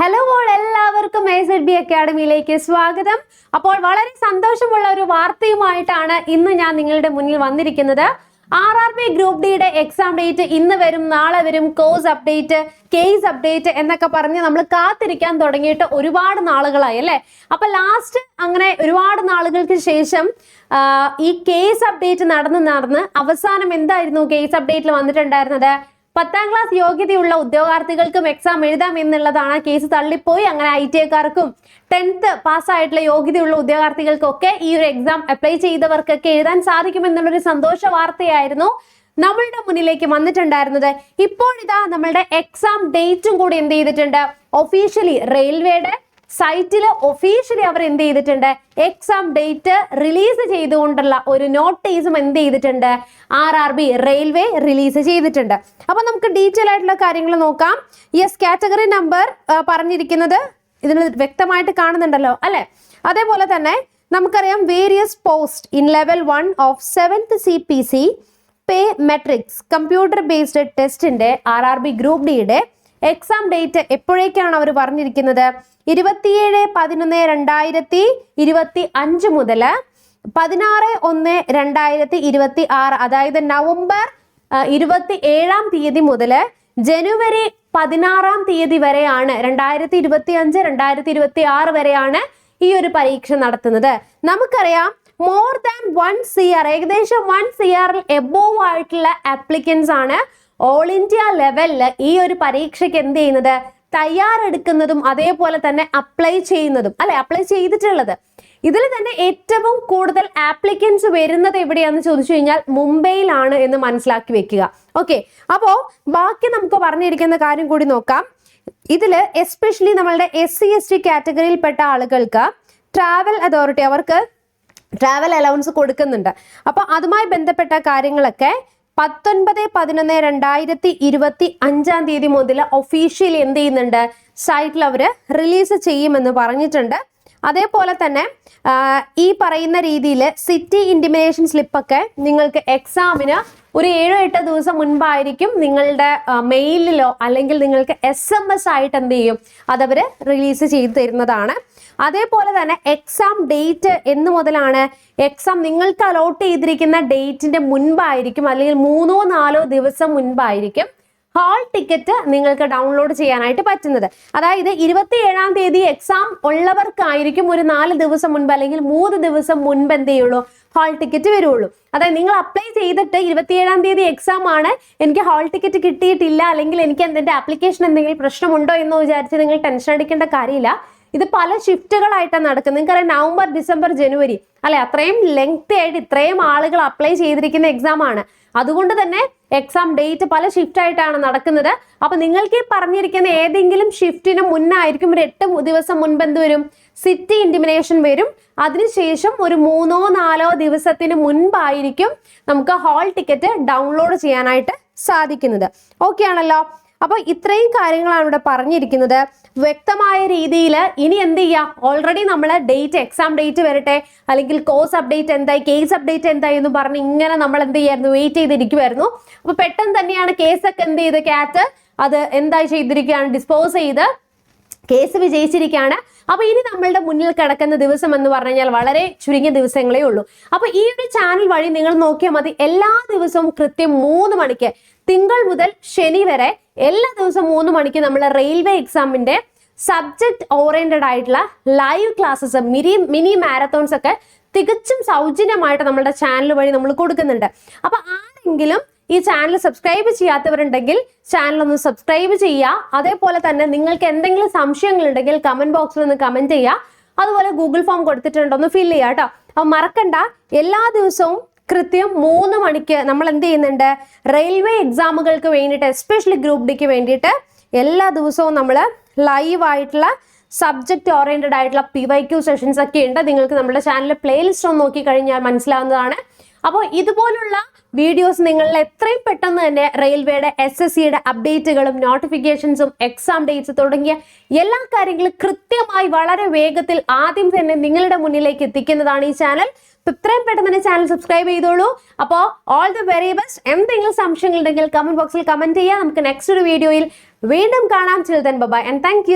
Hello all എല്ലാവർക്കും S Ed B അക്കാഡമിയിലേക്ക് സ്വാഗതം. അപ്പോൾ വളരെ സന്തോഷമുള്ള ഒരു വാർത്തയുമായിട്ടാണ് ഇന്ന് ഞാൻ നിങ്ങളുടെ മുന്നിൽ വന്നിരിക്കുന്നത്. ആർ ആർ ബി ഗ്രൂപ്പ് ഡിയുടെ എക്സാം ഡേറ്റ് ഇന്ന് വരും നാളെ വരും കോഴ്സ് അപ്ഡേറ്റ് കേസ് അപ്ഡേറ്റ് എന്നൊക്കെ പറഞ്ഞ് നമ്മൾ കാത്തിരിക്കാൻ തുടങ്ങിയിട്ട് ഒരുപാട് നാളുകളായി അല്ലേ? അപ്പൊ ലാസ്റ്റ് അങ്ങനെ ഒരുപാട് നാളുകൾക്ക് ശേഷം ഈ കേസ് അപ്ഡേറ്റ് നടന്ന് നടന്ന് അവസാനം എന്തായിരുന്നു കേസ് അപ്ഡേറ്റിൽ വന്നിട്ടുണ്ടായിരുന്നത്? പത്താം ക്ലാസ് യോഗ്യതയുള്ള ഉദ്യോഗാർത്ഥികൾക്കും എക്സാം എഴുതാം എന്നുള്ളതാണ് കേസ് തള്ളിപ്പോയി. അങ്ങനെ ഐ ടി ഐക്കാർക്കും ടെൻത്ത് പാസ്സായിട്ടുള്ള യോഗ്യതയുള്ള ഉദ്യോഗാർത്ഥികൾക്കൊക്കെ ഈ ഒരു എക്സാം അപ്ലൈ ചെയ്തവർക്കൊക്കെ എഴുതാൻ സാധിക്കുമെന്നുള്ളൊരു സന്തോഷ വാർത്തയായിരുന്നു നമ്മളുടെ മുന്നിലേക്ക് വന്നിട്ടുണ്ടായിരുന്നത്. ഇപ്പോഴിതാ നമ്മളുടെ എക്സാം ഡേറ്റും കൂടി എന്ത് ചെയ്തിട്ടുണ്ട്? ഒഫീഷ്യലി റെയിൽവേയുടെ സൈറ്റിൽ ഒഫീഷ്യലി അവർ എന്ത് ചെയ്തിട്ടുണ്ട്? എക്സാം ഡേറ്റ് റിലീസ് ചെയ്തുകൊണ്ടുള്ള ഒരു നോട്ടീസും എന്ത് ചെയ്തിട്ടുണ്ട്? R R B railway release ചെയ്തിട്ടുണ്ട്. അപ്പൊ നമുക്ക് ഡീറ്റെയിൽ ആയിട്ടുള്ള കാര്യങ്ങൾ നോക്കാം. യെസ് കാറ്റഗറി നമ്പർ പറഞ്ഞിരിക്കുന്നത് ഇതിൽ വ്യക്തമായിട്ട് കാണുന്നുണ്ടല്ലോ അല്ലെ? അതേപോലെ തന്നെ നമുക്കറിയാം various post in level one of seventh C P C pay matrix computer based ടെസ്റ്റിന്റെ ആർ ആർ ബി ഗ്രൂപ്പ് ഡിയുടെ എക്സാം ഡേറ്റ് എപ്പോഴേക്കാണ് അവർ പറഞ്ഞിരിക്കുന്നത്? ഇരുപത്തിയേഴ് പതിനൊന്ന് രണ്ടായിരത്തി ഇരുപത്തി അഞ്ച് മുതൽ പതിനാറ് ഒന്ന് രണ്ടായിരത്തി ഇരുപത്തി ആറ് അതായത് നവംബർ ഇരുപത്തി ഏഴാം തീയതി മുതൽ ജനുവരി പതിനാറാം തീയതി വരെയാണ് രണ്ടായിരത്തി ഇരുപത്തി അഞ്ച് രണ്ടായിരത്തി ഇരുപത്തി ആറ് വരെയാണ് ഈ ഒരു പരീക്ഷ നടത്തുന്നത്. നമുക്കറിയാം മോർ ദാൻ വൺ സി ഏകദേശം വൺ സി ആറിൽ എബോവ് ആയിട്ടുള്ള ആപ്ലിക്കൻസ് ആണ് ഓൾ ഇന്ത്യ ലെവലിൽ ഈ ഒരു പരീക്ഷയ്ക്ക് എന്ത് ചെയ്യുന്നത്? തയ്യാറെടുക്കുന്നതും അതേപോലെ തന്നെ അപ്ലൈ ചെയ്യുന്നതും അല്ലെ? അപ്ലൈ ചെയ്തിട്ടുള്ളത്. ഇതിൽ തന്നെ ഏറ്റവും കൂടുതൽ ആപ്ലിക്കൻസ് വരുന്നത് എവിടെയാന്ന് ചോദിച്ചു കഴിഞ്ഞാൽ മുംബൈയിലാണ് എന്ന് മനസ്സിലാക്കി വെക്കുക. ഓക്കെ അപ്പോ ബാക്കി നമുക്ക് പറഞ്ഞിരിക്കുന്ന കാര്യം കൂടി നോക്കാം. ഇതിൽ എസ്പെഷ്യലി നമ്മളുടെ എസ് സി എസ് ടി കാറ്റഗറിയിൽപ്പെട്ട ആളുകൾക്ക് ട്രാവൽ അതോറിറ്റി അവർക്ക് ട്രാവൽ അലവൻസ് കൊടുക്കുന്നുണ്ട്. അപ്പൊ അതുമായി ബന്ധപ്പെട്ട കാര്യങ്ങളൊക്കെ പത്തൊൻപത് പതിനൊന്ന് രണ്ടായിരത്തി ഇരുപത്തി അഞ്ചാം തീയതി മുതൽ ഒഫീഷ്യലി എന്ത് ചെയ്യുന്നുണ്ട്? സൈറ്റിൽ അവർ റിലീസ് ചെയ്യുമെന്ന് പറഞ്ഞിട്ടുണ്ട്. അതേപോലെ തന്നെ ഈ പറയുന്ന രീതിയിൽ സിറ്റി ഇന്റിമിനേഷൻ സ്ലിപ്പൊക്കെ നിങ്ങൾക്ക് എക്സാമിന് ഒരു ഏഴോ എട്ടോ ദിവസം മുൻപായിരിക്കും നിങ്ങളുടെ മെയിലിലോ അല്ലെങ്കിൽ നിങ്ങൾക്ക് എസ് എം എസ് ആയിട്ട് എന്ത് ചെയ്യും? അതവർ റിലീസ് ചെയ്തു തരുന്നതാണ്. അതേപോലെ തന്നെ എക്സാം ഡേറ്റ് എന്ന് മുതലാണ് എക്സാം നിങ്ങൾക്ക് അലോട്ട് ചെയ്തിരിക്കുന്ന ഡേറ്റിന്റെ മുൻപായിരിക്കും അല്ലെങ്കിൽ മൂന്നോ നാലോ ദിവസം മുൻപായിരിക്കും ഹാൾ ടിക്കറ്റ് നിങ്ങൾക്ക് ഡൗൺലോഡ് ചെയ്യാനായിട്ട് പറ്റുന്നത്. അതായത് ഇരുപത്തി ഏഴാം തീയതി എക്സാം ഉള്ളവർക്കായിരിക്കും ഒരു നാല് ദിവസം മുൻപ് അല്ലെങ്കിൽ മൂന്ന് ദിവസം മുൻപ് എന്ത് ചെയ്യുള്ളൂ? ഹാൾ ടിക്കറ്റ് വരുള്ളൂ. അതായത് നിങ്ങൾ അപ്ലൈ ചെയ്തിട്ട് ഇരുപത്തിയേഴാം തീയതി എക്സാം ആണ്. എനിക്ക് ഹാൾ ടിക്കറ്റ് കിട്ടിയിട്ടില്ല അല്ലെങ്കിൽ എനിക്ക് എന്തെങ്കിലും ആപ്ലിക്കേഷൻ എന്തെങ്കിലും പ്രശ്നമുണ്ടോ എന്ന് വിചാരിച്ച് നിങ്ങൾ ടെൻഷൻ അടിക്കേണ്ട കാര്യമില്ല. ഇത് പല ഷിഫ്റ്റുകളായിട്ടാണ് നടക്കുന്നത്. നിങ്ങൾക്കറിയാം നവംബർ ഡിസംബർ ജനുവരി അല്ലെ? അത്രയും ലെങ്ത് ആയിട്ട് ഇത്രയും ആളുകൾ അപ്ലൈ ചെയ്തിരിക്കുന്ന എക്സാം ആണ്. അതുകൊണ്ട് തന്നെ എക്സാം ഡേറ്റ് പല ഷിഫ്റ്റ് ആയിട്ടാണ് നടക്കുന്നത്. അപ്പൊ നിങ്ങൾക്ക് ഈ പറഞ്ഞിരിക്കുന്ന ഏതെങ്കിലും ഷിഫ്റ്റിന് മുന്നായിരിക്കും ഒരു എട്ട് ദിവസം മുൻപ് എന്ത് വരും? സിറ്റി ഇന്റിമിനേഷൻ വരും. അതിനുശേഷം ഒരു മൂന്നോ നാലോ ദിവസത്തിന് മുൻപായിരിക്കും നമുക്ക് ഹാൾ ടിക്കറ്റ് ഡൗൺലോഡ് ചെയ്യാനായിട്ട് സാധിക്കുന്നത്. ഓക്കെ ആണല്ലോ? അപ്പൊ ഇത്രയും കാര്യങ്ങളാണ് ഇവിടെ പറഞ്ഞിരിക്കുന്നത്. വ്യക്തമായ രീതിയിൽ ഇനി എന്ത് ചെയ്യാം? ഓൾറെഡി നമ്മൾ ഡേറ്റ് എക്സാം ഡേറ്റ് വരട്ടെ. അല്ലെങ്കിൽ കോഴ്സ് അപ്ഡേറ്റ് എന്തായി കേസ് അപ്ഡേറ്റ് എന്തായി എന്ന് പറഞ്ഞ് ഇങ്ങനെ നമ്മൾ എന്ത് ചെയ്യായിരുന്നു? വെയിറ്റ് ചെയ്തിരിക്കുമായിരുന്നു അപ്പൊ പെട്ടെന്ന് തന്നെയാണ് കേസൊക്കെ എന്ത് ചെയ്ത്? കാറ്റ് അത് എന്തായി ചെയ്തിരിക്കുകയാണ്? ഡിസ്പോസ് ചെയ്ത് കേസ് വിജയിച്ചിരിക്കുകയാണ്. അപ്പൊ ഇനി നമ്മളുടെ മുന്നിൽ കിടക്കുന്ന ദിവസം എന്ന് പറഞ്ഞു കഴിഞ്ഞാൽ വളരെ ചുരുങ്ങിയ ദിവസങ്ങളേ ഉള്ളൂ. അപ്പൊ ഈ ഒരു ചാനൽ വഴി നിങ്ങൾ നോക്കിയാൽ മതി. എല്ലാ ദിവസവും കൃത്യം മൂന്ന് മണിക്ക് തിങ്കൾ മുതൽ ശനി വരെ എല്ലാ ദിവസവും മൂന്ന് മണിക്ക് നമ്മൾ റെയിൽവേ എക്സാമിന്റെ സബ്ജക്ട് ഓറിയന്റഡ് ആയിട്ടുള്ള live classes mini mini marathons ഒക്കെ തികച്ചും സൗജന്യമായിട്ട് നമ്മുടെ ചാനൽ വഴി നമ്മൾ കൊടുക്കുന്നുണ്ട്. അപ്പൊ ആരെങ്കിലും ഈ ചാനൽ സബ്സ്ക്രൈബ് ചെയ്യാത്തവരുണ്ടെങ്കിൽ ചാനൽ ഒന്ന് സബ്സ്ക്രൈബ് ചെയ്യുക. അതേപോലെ തന്നെ നിങ്ങൾക്ക് എന്തെങ്കിലും സംശയങ്ങൾ ഉണ്ടെങ്കിൽ കമന്റ് ബോക്സിൽ ഒന്ന് കമന്റ് ചെയ്യുക. അതുപോലെ ഗൂഗിൾ ഫോം കൊടുത്തിട്ടുണ്ടോ ഒന്ന് ഫിൽ ചെയ്യുക കേട്ടോ. അപ്പൊ മറക്കണ്ട. എല്ലാ ദിവസവും കൃത്യം മൂന്ന് മണിക്ക് നമ്മൾ എന്ത് ചെയ്യുന്നുണ്ട്? റെയിൽവേ എക്സാമുകൾക്ക് വേണ്ടിയിട്ട് എസ്പെഷ്യലി ഗ്രൂപ്പ് ഡിക്ക് വേണ്ടിയിട്ട് എല്ലാ ദിവസവും നമ്മൾ ലൈവ് ആയിട്ടുള്ള സബ്ജക്ട് ഓറിയന്റഡ് ആയിട്ടുള്ള പി വൈ ക്യു സെഷൻസ് ഒക്കെ ഉണ്ട്. നിങ്ങൾക്ക് നമ്മുടെ ചാനലിലെ പ്ലേലിസ്റ്റ് ഒന്ന് നോക്കി കഴിഞ്ഞാൽ മനസ്സിലാവുന്നതാണ്. അപ്പോൾ ഇതുപോലുള്ള വീഡിയോസ് നിങ്ങളിൽ എത്രയും പെട്ടെന്ന് തന്നെ റെയിൽവേയുടെ എസ് എസ് സിയുടെ അപ്ഡേറ്റുകളും നോട്ടിഫിക്കേഷൻസും എക്സാം ഡേറ്റ്സ് തുടങ്ങിയ എല്ലാ കാര്യങ്ങളും കൃത്യമായി വളരെ വേഗത്തിൽ ആദ്യം തന്നെ നിങ്ങളുടെ മുന്നിലേക്ക് എത്തിക്കുന്നതാണ് ഈ ചാനൽ. ഇത്രയും പെട്ടെന്ന് തന്നെ ചാനൽ സബ്സ്ക്രൈബ് ചെയ്തോളൂ. അപ്പോൾ ഓൾ ദി വെരി ബെസ്റ്റ് എന്തെങ്കിലും സംശയങ്ങൾ ഉണ്ടെങ്കിൽ കമന്റ് ബോക്സിൽ കമന്റ് ചെയ്യാം നമുക്ക് നെക്സ്റ്റ് ഒരു വീഡിയോയിൽ വീണ്ടും കാണാം. Children bye-bye and thank